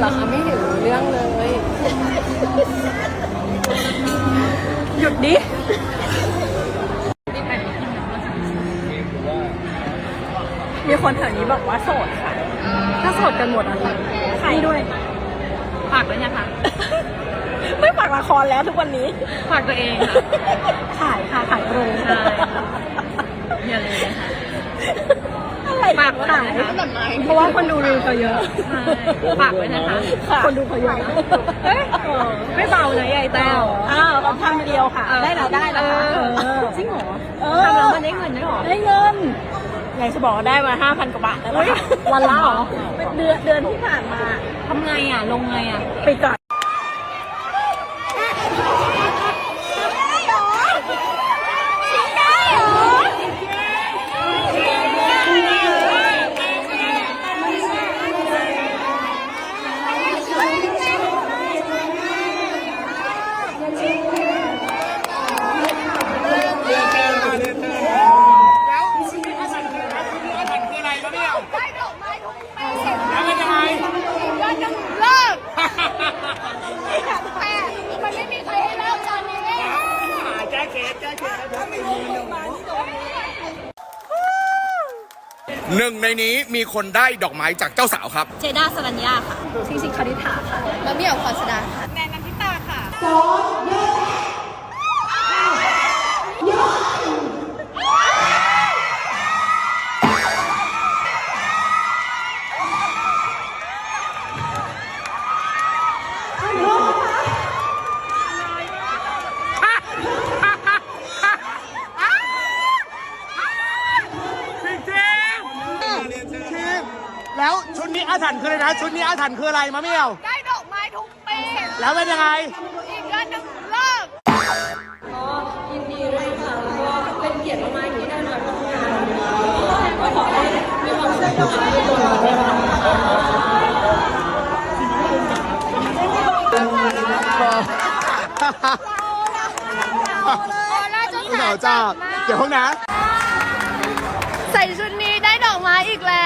เหรอคะไม่เห็นรู้เรื่องเลยหยุดดิมีคนแถวนี้บอกว่าโสดค่ะ ถ้าโสดกันหมดอะไรนี่ด้วยฝากด้วยนะคะ ไม่ฝากละครแล้วทุกวันนี้ ฝากตัวเองค่ะขายค่ะขายโปรใช่อย่าเลยนะคะ อะไรฝากไว้หน่ขาอยยนะคะเพราะว่าคนดูรีวิวเขาเยอะใช่ฝากไว้นะคะ คนดูเขาเยอะเฮ้ยไม่เบานะยายแต้วอ้าวเราพันเดียวค่ะเออได้แล้วได้แล้วค่ะเออเออจริงเหรอเอทำแล้วอมันได้เงินด้วยเหรอได้เงินอยากจะบอกว่าได้มาห้าพันกว่าบาทแล้วนะคะวันละเหรอเดือนเดือนที่ผ่านมาทำไงอะลงไงอะไปก่อนมันไม่มีใครให้เล่าตอนนี้ หนึ่งในนี้มีคนได้ดอกไม้จากเจ้าสาวครับ เจด้าสรัญญาค่ะ ชิงชิงคณิธาค่ะมะเมี่ยวพรสดาค่ะ แล้ว ชุดนี้อาถรรพ์คืออะไรนะ ชุดนี้อาถรรพ์คืออะไรมะเมี่ยว ได้ดอกไม้ทุกปี แล้วเป็นยังไง อีกเดือนหนึ่งเลิกยินดีด้วยค่ะก็เป็นเกียรติมากๆที่ได้มาร่วมงานก็ขอให้มีความสุขกับชีวิตตัวเราด้วยนะคะออร่าเจ้าเหสางาวจ้าเดี๋ยวห้องนะ ใส่ชุดนี้ได้ดอกไม้อีกแล้ว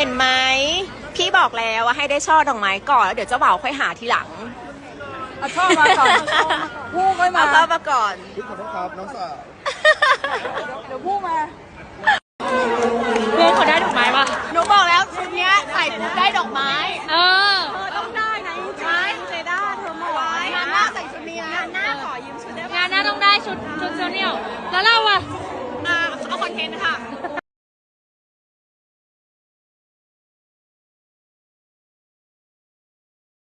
เห็นไหมพี่บอกแล้วว่าให้ได้ช่อดอกไม้ก่อนแล้วเดี๋ยวเจ้าบ่าวค่อยหาทีหลัง เอาชอบมาก่อนพูดไว้มาเอาเข้ามาก่อนขอโทษครับน้องสาวเดี๋ยวพูดมาเพื่อนเขาได้ดอกไม้ป่ะ หนูบอกแล้วชุดเนี้ยใส่ปุ๊บได้ดอกไม้ เออต้องได้นะใช่เจด้าเธอหมองานหน้าใส่ชุดนี้งานหน้าขอยืมชุดได้งานหน้าต้องได้ชุดชุดโซเนียลแล้วเราอะอ่าเอาคอนเทนต์ค่ะ